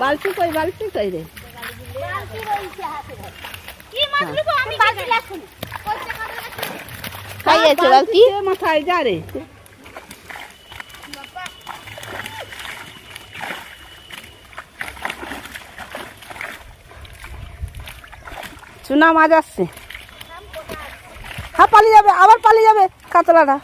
বালতি কই বালতি কই রে? আমি বালতি সে মাথায় যা রে। চুনা মাছ আসছে। হ্যাঁ পালিয়ে যাবে আবার পালিয়ে যাবে কাতলাটা।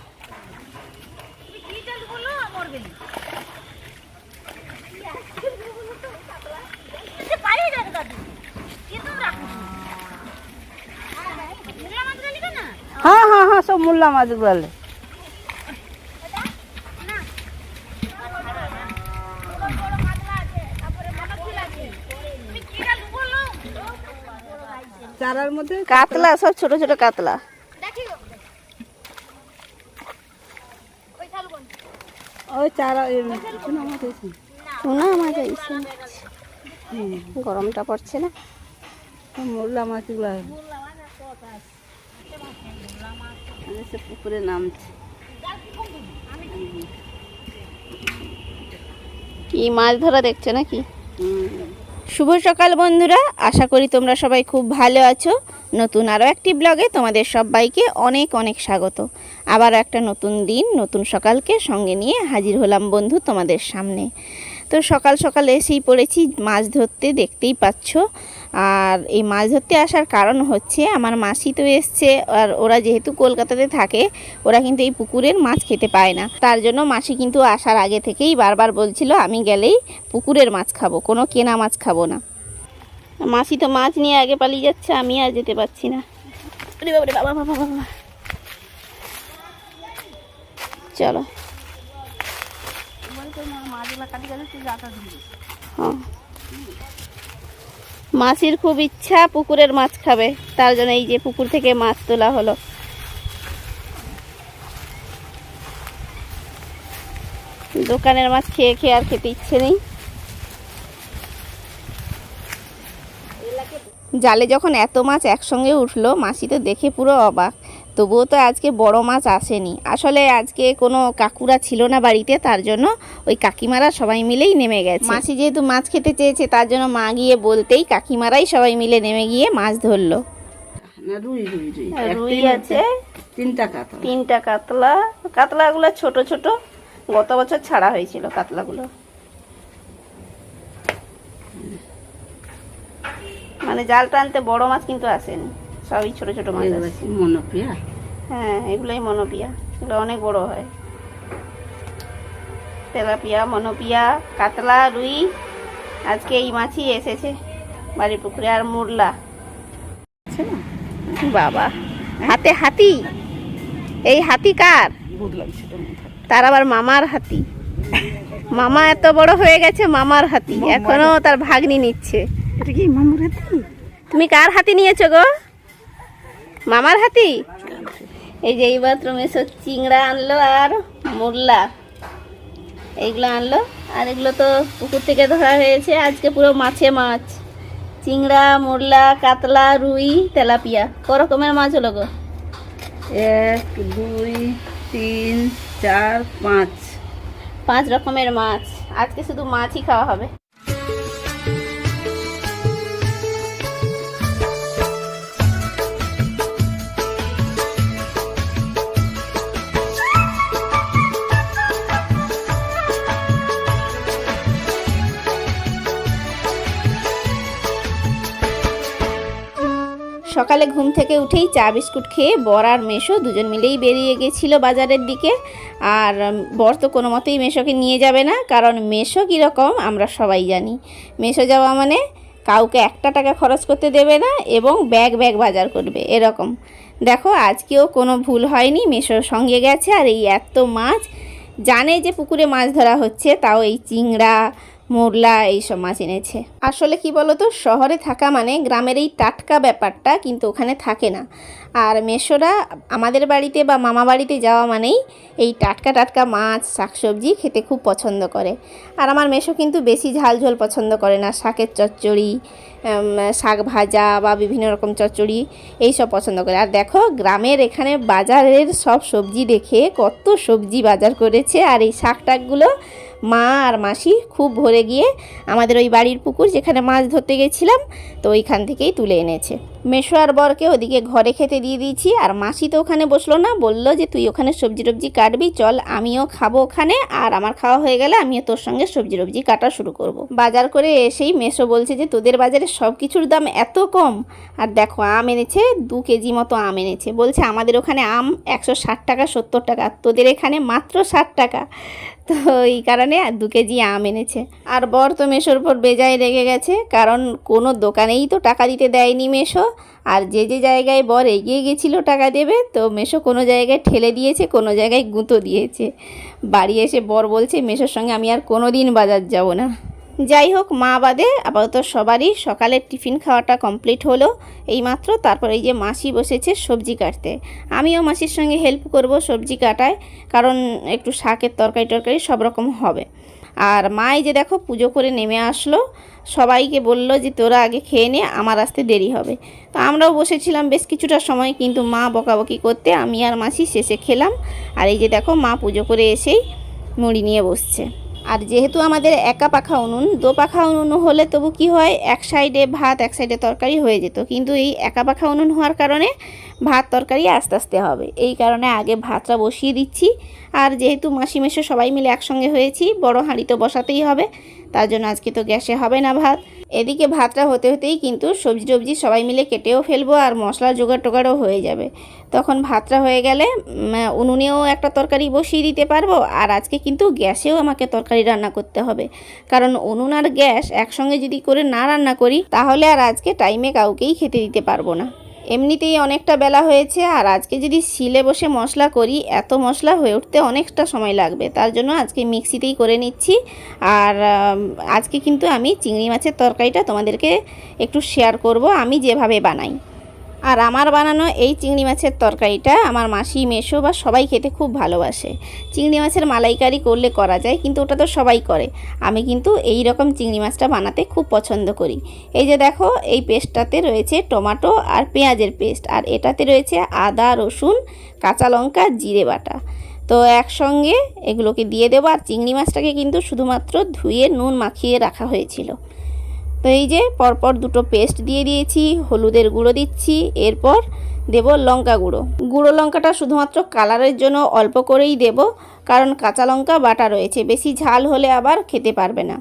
হ্যাঁ হ্যাঁ হ্যাঁ সব মোল্লা মাছগুলো চারার মধ্যে কাতলা সব ছোট ছোট কাতলা। ওই চারা এই চুনা মাছ হয়েছে শোনা মাছ আইছে গরমটা পড়ছে না। মোল্লা মাছগুলো। সে পুকুরে নামছে। কি মাছ ধরা দেখছ নাকি? শুভ সকাল বন্ধুরা আশা করি তোমরা সবাই খুব ভালো আছো। নতুন আরও একটি ব্লগে তোমাদের সবাইকে অনেক অনেক স্বাগত। আবার একটা নতুন দিন নতুন সকালকে সঙ্গে নিয়ে হাজির হলাম বন্ধু তোমাদের সামনে। তো সকাল সকাল এসেই পড়েছি, মাছ ধরতে দেখতেই পাচ্ছ। আর এই মাছ ধরতে আসার কারণ হচ্ছে, আমার মাসি তো এসছে, আর ওরা যেহেতু কলকাতাতে থাকে, ওরা কিন্তু এই পুকুরের মাছ খেতে পায় না। তার জন্য মাসি কিন্তু আসার আগে থেকেই বারবার বলছিল, আমি গেলেই পুকুরের মাছ খাব, কোনো কেনা মাছ খাব না। মাসি তো মাছ নিয়ে আগে পালিয়ে যাচ্ছে, আমি আর যেতে পারছি না। বাবা বাবা বাবা। চলো। মাসির খুব ইচ্ছা পুকুরের মাছ খাবে, তার জন্য এই যে পুকুর থেকে মাছ তোলা হলো। দোকানের মাছ খেয়ে খেয়ে আর খেতে ইচ্ছে নেই। জালে যখন এত মাছ একসঙ্গে উঠল, মাসি তো দেখে পুরো অবাক। তবুও তো আজকে বড় মাছ আসেনি। আসলে আজকে কোনো কাকুরা ছিল না বাড়িতে তার জন্য ওই কাকিমারা সবাই মিলেই নেমে গেছে। মাসি যেহেতু মাছ খেতে চেয়েছে তার জন্য মা গিয়ে বলতেই কাকিমারাই সবাই মিলে নেমে গিয়ে মাছ ধরলো। না রুই একটাই আছে। তিনটা কাতলা। তিনটা কাতলা। কাতলাগুলো ছোট ছোট। গত বছর ছাড়া হয়েছিল কাতলাগুলো। মানে জাল টানতে বড় মাছ কিন্তু আসেনি। সবই ছোট ছোট মাছ আছে। মনোপ্রিয়া? হ্যাঁ এগুলোই মনোপিয়া। এগুলো অনেক বড় হয়। তেলাপিয়া মনোপিয়া কাতলা রুই আজকে এই মাছই এসেছে বাড়ির পুকুরে আর মুরলা। বাবা হাতে হাতি? এই হাতি কার। তার আবার মামার হাতি। মামা এত বড় হয়ে গেছে মামার হাতি। এখনও তার ভাগ্নি নিচ্ছে। এটা কি মামুর হাতি? তুমি কার হাতি নিয়েছো গো? মামার হাতি? এই যে এই বাথরুমে সব চিংড়া আনলো আর মোল্লা এইগুলো আনলো। আর এগুলো তো পুকুর থেকে ধরা হয়েছে। আজকে পুরো মাছে মাছ। চিংড়া মোল্লা কাতলা রুই তেলাপিয়া। ক রকমের মাছ হলো গো। এক দুই তিন চার পাঁচ। পাঁচ রকমের মাছ। আজকে শুধু মাছই খাওয়া হবে। সকালে ঘুম থেকে উঠেই চা বিস্কুট খেয়ে বর আর মেশো দুজন মিলেই বেরিয়ে গেছিল বাজারের দিকে। আর বর তো কোনো মতেই মেশোকে নিয়ে যাবে না, কারণ মেশো কীরকম আমরা সবাই জানি। মেশো যাওয়া মানে কাউকে একটা টাকা খরচ করতে দেবে না এবং ব্যাগ ব্যাগ বাজার করবে, এরকম। দেখো, আজকেও কোনো ভুল হয়নি মেশোর সঙ্গে গেছে আর এই এত মাছ, জানে যে পুকুরে মাছ ধরা হচ্ছে, তাও এই চিংড়া মোরলা এইসব মাছ এনেছে। আসলে কি বলতো, শহরে থাকা মানে গ্রামের এই টাটকা ব্যাপারটা কিন্তু ওখানে থাকে না। আর মেশোরা আমাদের বাড়িতে বা মামা বাড়িতে যাওয়া মানেই এই টাটকা টাটকা মাছ, শাকসবজি খেতে খুব পছন্দ করে। আর আমার মেশো কিন্তু বেশি ঝাল ঝোল পছন্দ করে না, শাকের চচ্চড়ি শাক ভাজা বা বিভিন্ন রকম চচ্চড়ি এই সব পছন্দ করে। আর দেখো, গ্রামের এখানে বাজারের সব সবজি দেখে কত সবজি বাজার করেছে আর এই শাক টাকগুলো মা আর মাসি খুব ভরে গিয়ে আমাদের ওই বাড়ির পুকুর যেখানে মাছ ধরতে গেছিলাম, তো ওইখান থেকেই তুলে এনেছে। মেশো আর বরকে ওদিকে ঘরে খেতে দিয়ে দিয়েছি। আর মাসি তো ওখানে বসল না, বলল যে তুই ওখানে সবজি টবজি কাটবি, চল আমিও খাব ওখানে। আর আমার খাওয়া হয়ে গেলে আমিও তোর সঙ্গে সবজি টবজি কাটা শুরু করব। বাজার করে এসেই মেশো বলছে যে তোদের বাজারে সব কিছুর দাম এত কম। আর দেখো, আম এনেছে, দু কেজি মতো আম এনেছে। বলছে আমাদের ওখানে আম একশো ষাট টাকা, সত্তর টাকা তোদের এখানে মাত্র ষাট টাকা। তো এই কারণে দু কেজি আম এনেছে। আর বর তো মেশোর উপর বেজায় রেগে গেছে, কারণ কোনো দোকানেই তো টাকা দিতে দেয়নি মেশো। আর যে যে জায়গায় বর এগিয়ে গেছিল টাকা দেবে, তো মেশো কোনো জায়গায় ঠেলে দিয়েছে, কোনো জায়গায় গুঁতো দিয়েছে। বাড়ি এসে বর বলছে মেশোর সঙ্গে আমি আর কোনো দিন বাজার যাব না। যাই হোক, মা বাদে আপাতত সবারই সকালের টিফিন খাওয়াটা কমপ্লিট হলো। এইমাত্র তারপর এই যে মাসি বসেছে সবজি কাটতে। আমিও মাসির সঙ্গে হেল্প করব সবজি কাটায়, কারণ একটু শাকের তরকারি টরকারি সব রকম হবে। আর মা এই যে দেখো, পুজো করে নেমে আসলো। সবাইকে বলল যে, তোরা আগে খেয়ে নে, আমার আসতে দেরি হবে। তো আমরাও বসেছিলাম বেশ কিছুটা সময়, কিন্তু মা বকাবকি করতে আমি আর মাসি শেষে খেলাম। আর এই যে দেখো, মা পুজো করে এসেই মুড়ি নিয়ে বসছে। আর যেহেতু আমাদের একা পাখা উনুন, দো পাখা উনুন হলে তবু কি হয়, এক সাইডে ভাত, এক সাইডে তরকারি হয়ে যেত। কিন্তু এই একা পাখা উনুন হওয়ার কারণে ভাত তরকারি আস্তে আস্তে হবে। এই কারণে আগে ভাতটা বসিয়ে দিচ্ছি। আর যেহেতু মাসি মেশো সবাই মিলে একসঙ্গে হয়েছি, বড় হাঁড়ি তো বসাতেই হবে। তার জন্য আজকে তো গ্যাসে হবে না ভাত। এদিকে ভাতটা হতে হতেই কিন্তু সবজি টবজি সবাই মিলে কেটেও ফেলব আর মশলা জোগাড় টোগাড়ও হয়ে যাবে। তখন ভাতটা হয়ে গেলে উনুনেও একটা তরকারি বসিয়ে দিতে পারব আর আজকে কিন্তু গ্যাসেও আমাকে তরকারি রান্না করতে হবে। কারণ উনুন আর গ্যাস একসঙ্গে যদি করে না রান্না করি, তাহলে আর আজকে টাইমে কাউকেই খেতে দিতে পারব না। এমনিতেই অনেকটা বেলা হয়েছে আর আজকে যদি শিলে বসে মশলা করি, এত মশলা হয়ে উঠতে অনেকটা সময় লাগবে। তার জন্য আজকে মিক্সিতেই করে নিচ্ছি। আর আজকে কিন্তু আমি চিংড়ি মাছের তরকারিটা তোমাদেরকে একটু শেয়ার করব। আমি যেভাবে বানাই। আর আমার বানানো এই চিংড়ি মাছের তরকারিটা আমার মাসি মেশো বা সবাই খেতে খুব ভালোবাসে। চিংড়ি মাছের মালাইকারি করলে করা যায়, কিন্তু ওটা তো সবাই করে। আমি কিন্তু এই রকম চিংড়ি মাছটা বানাতে খুব পছন্দ করি। এই যে দেখো, এই পেস্টটাতে রয়েছে টমেটো আর পেঁয়াজের পেস্ট, আর এটাতে রয়েছে আদা, রসুন, কাঁচা লঙ্কা, জিরে বাটা। তো একসঙ্গে এগুলোকে দিয়ে দেবো, আর চিংড়ি মাছটাকে কিন্তু শুধুমাত্র ধুয়ে নুন মাখিয়ে রাখা হয়েছিল। তো এই যে পরপর দুটো পেস্ট দিয়ে দিয়েছি, হলুদের গুঁড়ো দিচ্ছি, এরপর দেব লঙ্কা গুঁড়ো। গুঁড়ো লঙ্কাটা শুধুমাত্র কালারের জন্য অল্প করেই দেব, কারণ কাঁচা লঙ্কা বাটা রয়েছে, বেশি ঝাল হলে আবার খেতে পারবে না।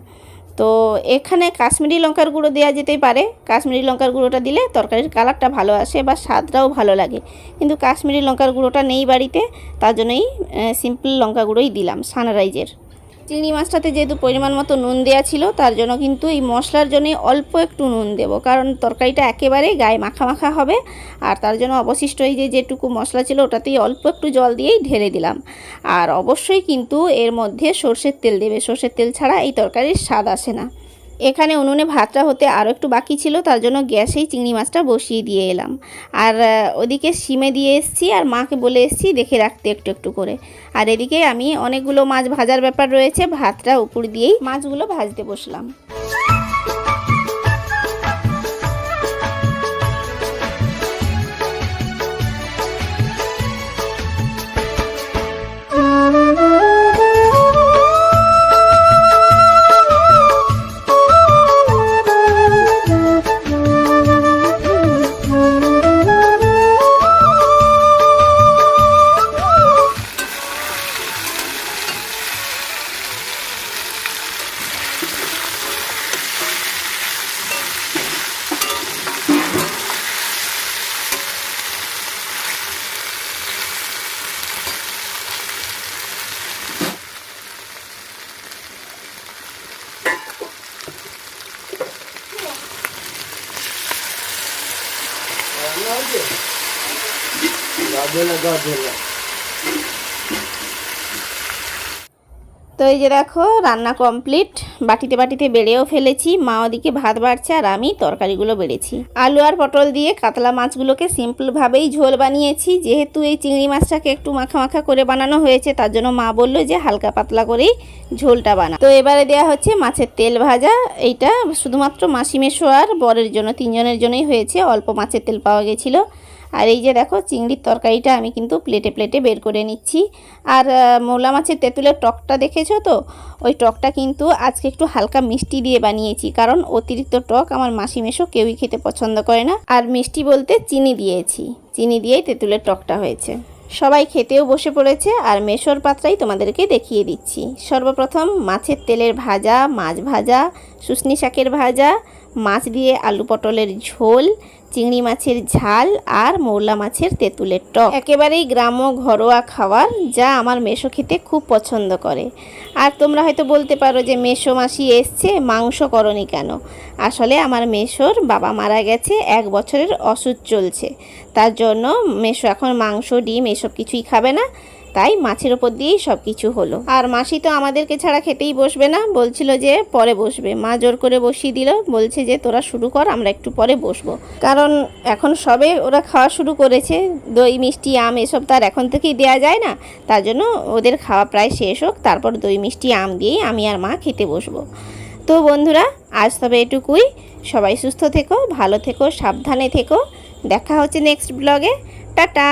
তো এখানে কাশ্মীরি লঙ্কার গুঁড়ো দেওয়া যেতেই পারে, কাশ্মীরি লঙ্কার গুঁড়োটা দিলে তরকারির কালারটা ভালো আসে বা স্বাদটাও ভালো লাগে। কিন্তু কাশ্মীরি লঙ্কার গুঁড়োটা নেই বাড়িতে, তার জন্যই সিম্পল লঙ্কা গুঁড়োই দিলাম, সানরাইজের। চিংড়ি মাছটাতে যেহেতু পরিমাণ মতো নুন দেওয়া ছিল, তার জন্য কিন্তু এই মশলার জন্য অল্প একটু নুন দেব। কারণ তরকারিটা একেবারে গায়ে মাখা মাখা হবে, আর তার জন্য অবশিষ্ট এই যে যেটুকু মশলা ছিল, ওটাতেই অল্প একটু জল দিয়েই ঢেলে দিলাম। আর অবশ্যই কিন্তু এর মধ্যে সর্ষের তেল দেবে। সর্ষের তেল ছাড়া এই তরকারির স্বাদ আসে না। এখানে উনুনে ভাতটা হতে আরও একটু বাকি ছিল, তার জন্য গ্যাসেই চিংড়ি মাছটা বসিয়ে দিয়ে এলাম। আর ওদিকে সিমে দিয়ে এসেছি আর মাকে বলে এসেছি দেখে রাখতে একটু একটু করে। আর এদিকে আমি অনেকগুলো মাছ ভাজার ব্যাপার রয়েছে, ভাতটা উপর দিয়েই মাছগুলো ভাজতে বসলাম। তো এই যে দেখো, রান্না কমপ্লিট। বাটিতে বাটিতে বেড়েও ফেলেছি। মা ওদিকে ভাত বাড়ছে আর আমি তরকারিগুলো বেড়েছি আলু আর পটল দিয়ে কাতলা মাছগুলোকে সিম্পলভাবেই ঝোল বানিয়েছি। যেহেতু এই চিংড়ি মাছটাকে একটু মাখা মাখা করে বানানো হয়েছে, তার জন্য মা বলল যে হালকা পাতলা করেই ঝোলটা বানা। তো এবারে দেওয়া হচ্ছে মাছের তেল ভাজা। এইটা শুধুমাত্র মাসি মেশো আর বরের জন্য, তিনজনের জন্যই হয়েছে। অল্প মাছের তেল পাওয়া গেছিল। আর এই যে দেখো চিংড়ির তরকারিটা আমি কিন্তু প্লেটে প্লেটে বের করে নিচ্ছি। আর মোলা মাছের তেঁতুলের টকটা দেখেছ তো? ওই টকটা কিন্তু আজকে একটু হালকা মিষ্টি দিয়ে বানিয়েছি, কারণ অতিরিক্ত টক আমার মাসি মেশো কেউই খেতে পছন্দ করে না। আর মিষ্টি বলতে চিনি দিয়েছি, চিনি দিয়েই তেঁতুলের টকটা হয়েছে। সবাই খেতেও বসে পড়েছে, আর মেশোর পাত্রাই তোমাদেরকে দেখিয়ে দিচ্ছি। সর্বপ্রথম মাছের তেলের ভাজা, মাছ ভাজা, শুশনি শাকের ভাজা, মাছ দিয়ে আলু পটলের ঝোল চিংড়ি মাছের ঝাল আর মৌলা মাছের তেঁতুলের টক। একেবারেই গ্রাম্য ঘরোয়া খাবার যা আমার মেশো খেতে খুব পছন্দ করে। আর তোমরা হয়তো বলতে পারো যে মেশো মাসি এসছে, মাংস করনি কেন? আসলে আমার মেশোর বাবা মারা গেছে, এক বছরের অসুখ চলছে। তার জন্য মেশো এখন মাংস, ডিম এসব কিছুই খাবে না। তাই মাছের ওপর দিয়েই সব কিছু হলো। আর মাসি তো আমাদেরকে ছাড়া খেতেই বসবে না। বলছিল যে পরে বসবে। মা জোর করে বসিয়ে দিল। বলছে যে তোরা শুরু কর, আমরা একটু পরে বসবো। কারণ এখন সবে ওরা খাওয়া শুরু করেছে। দই, মিষ্টি, আম এসব তার এখন থেকেই দেওয়া যায় না। তার জন্য ওদের খাওয়া প্রায় শেষ হোক। তারপর দই, মিষ্টি, আম দিয়েই আমি আর মা খেতে বসবো। তো বন্ধুরা, আজ তবে এটুকুই। সবাই সুস্থ থেকো, ভালো থেকো, সাবধানে থেকো। দেখা হচ্ছে নেক্সট ব্লগে টাটা!